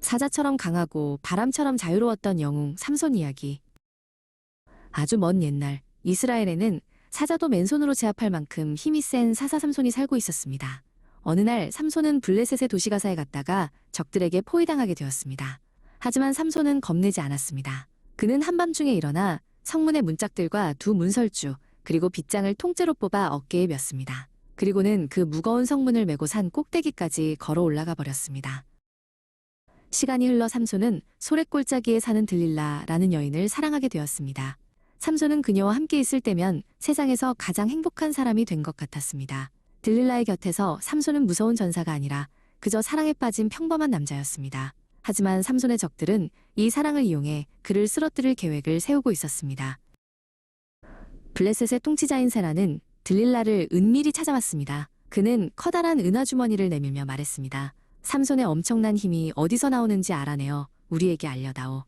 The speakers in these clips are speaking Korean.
사자처럼 강하고 바람처럼 자유로웠던 영웅 삼손 이야기. 아주 먼 옛날 이스라엘에는 사자도 맨손으로 제압할 만큼 힘이 센 사사 삼손이 살고 있었습니다. 어느 날 삼손은 블레셋의 도시가사에 갔다가 적들에게 포위당하게 되었습니다. 하지만 삼손은 겁내지 않았습니다. 그는 한밤중에 일어나 성문의 문짝들과 두 문설주 그리고 빗장을 통째로 뽑아 어깨에 맸습니다. 그리고는 그 무거운 성문을 메고 산 꼭대기까지 걸어 올라가 버렸습니다. 시간이 흘러 삼손은 소래골짜기에 사는 들릴라라는 여인을 사랑하게 되었습니다. 삼손은 그녀와 함께 있을 때면 세상에서 가장 행복한 사람이 된 것 같았습니다. 들릴라의 곁에서 삼손은 무서운 전사가 아니라 그저 사랑에 빠진 평범한 남자였습니다. 하지만 삼손의 적들은 이 사랑을 이용해 그를 쓰러뜨릴 계획을 세우고 있었습니다. 블레셋의 통치자인 세라는 들릴라를 은밀히 찾아왔습니다. 그는 커다란 은하주머니를 내밀며 말했습니다. 삼손의 엄청난 힘이 어디서 나오는지 알아내어 우리에게 알려다오.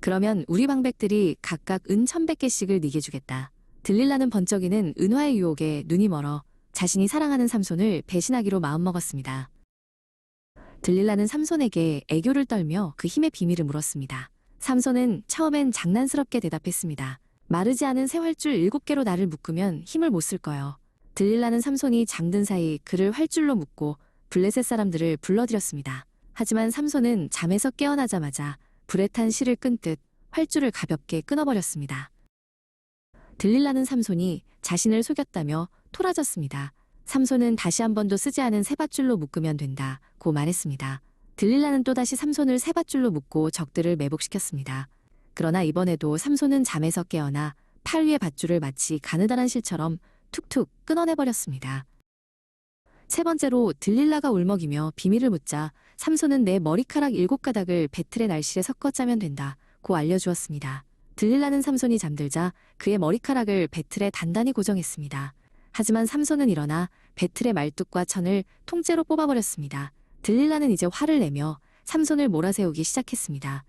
그러면 우리 방백들이 각각 은 천백 개씩을 네게 주겠다. 들릴라는 번쩍이는 은화의 유혹에 눈이 멀어 자신이 사랑하는 삼손을 배신하기로 마음먹었습니다. 들릴라는 삼손에게 애교를 떨며 그 힘의 비밀을 물었습니다. 삼손은 처음엔 장난스럽게 대답했습니다. 마르지 않은 새활줄 일곱 개로 나를 묶으면 힘을 못 쓸 거요. 들릴라는 삼손이 잠든 사이 그를 활줄로 묶고 블레셋 사람들을 불러들였습니다. 하지만 삼손은 잠에서 깨어나자마자 불에 탄 실을 끈 듯 활줄을 가볍게 끊어버렸습니다. 들릴라는 삼손이 자신을 속였다며 토라졌습니다. 삼손은 다시 한 번도 쓰지 않은 세밧줄로 묶으면 된다 고 말했습니다. 들릴라는 또다시 삼손을 세밧줄로 묶고 적들을 매복시켰습니다. 그러나 이번에도 삼손은 잠에서 깨어나 팔 위의 밧줄을 마치 가느다란 실처럼 툭툭 끊어내버렸습니다. 세 번째로 들릴라가 울먹이며 비밀을 묻자 삼손은 내 머리카락 일곱 가닥을 배틀의 날실에 섞어 짜면 된다 고 알려주었습니다. 들릴라는 삼손이 잠들자 그의 머리카락을 배틀에 단단히 고정했습니다. 하지만 삼손은 일어나 배틀의 말뚝과 천을 통째로 뽑아버렸습니다. 들릴라는 이제 화를 내며 삼손을 몰아세우기 시작했습니다.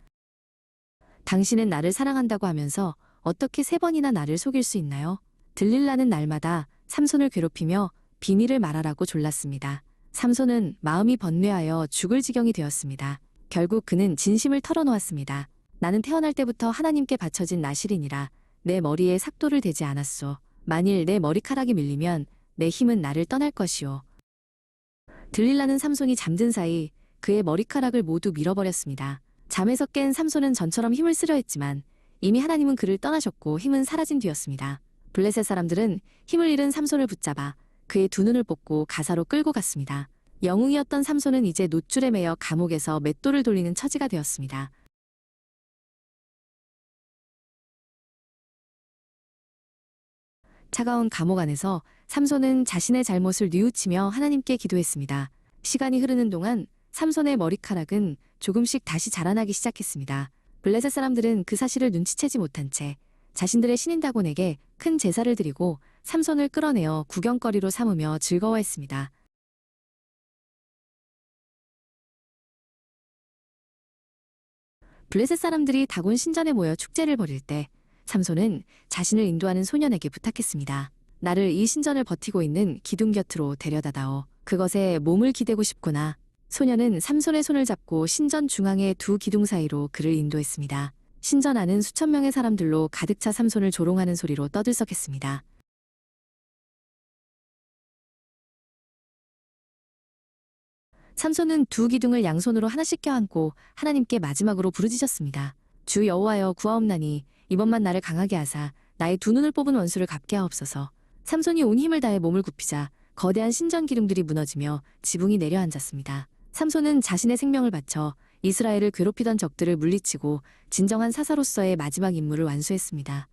당신은 나를 사랑한다고 하면서 어떻게 세 번이나 나를 속일 수 있나요? 들릴라는 날마다 삼손을 괴롭히며 비밀을 말하라고 졸랐습니다. 삼손은 마음이 번뇌하여 죽을 지경이 되었습니다. 결국 그는 진심을 털어놓았습니다. 나는 태어날 때부터 하나님께 바쳐진 나실이니라 내 머리에 삭도를 대지 않았소. 만일 내 머리카락이 밀리면 내 힘은 나를 떠날 것이오. 들릴라는 삼손이 잠든 사이 그의 머리카락을 모두 밀어버렸습니다. 잠에서 깬 삼손은 전처럼 힘을 쓰려 했지만 이미 하나님은 그를 떠나셨고 힘은 사라진 뒤였습니다. 블레셋 사람들은 힘을 잃은 삼손을 붙잡아 그의 두 눈을 뽑고 가사로 끌고 갔습니다. 영웅이었던 삼손은 이제 노줄에 매여 감옥에서 맷돌을 돌리는 처지가 되었습니다. 차가운 감옥 안에서 삼손은 자신의 잘못을 뉘우치며 하나님께 기도했습니다. 시간이 흐르는 동안 삼손의 머리카락은 조금씩 다시 자라나기 시작했습니다. 블레셋 사람들은 그 사실을 눈치채지 못한 채 자신들의 신인 다곤에게 큰 제사를 드리고 삼손을 끌어내어 구경거리로 삼으며 즐거워했습니다. 블레셋 사람들이 다곤 신전에 모여 축제를 벌일 때 삼손은 자신을 인도하는 소년에게 부탁했습니다. 나를 이 신전을 버티고 있는 기둥 곁으로 데려다다오. 그것에 몸을 기대고 싶구나. 소년은 삼손의 손을 잡고 신전 중앙의 두 기둥 사이로 그를 인도했습니다. 신전 안은 수천 명의 사람들로 가득 차 삼손을 조롱하는 소리로 떠들썩했습니다. 삼손은 두 기둥을 양손으로 하나씩 껴안고 하나님께 마지막으로 부르짖었습니다. 주 여호와여 구하옵나니 이번만 나를 강하게 하사 나의 두 눈을 뽑은 원수를 갚게 하옵소서. 삼손이 온 힘을 다해 몸을 굽히자 거대한 신전 기둥들이 무너지며 지붕이 내려앉았습니다. 삼손은 자신의 생명을 바쳐 이스라엘을 괴롭히던 적들을 물리치고 진정한 사사로서의 마지막 임무를 완수했습니다.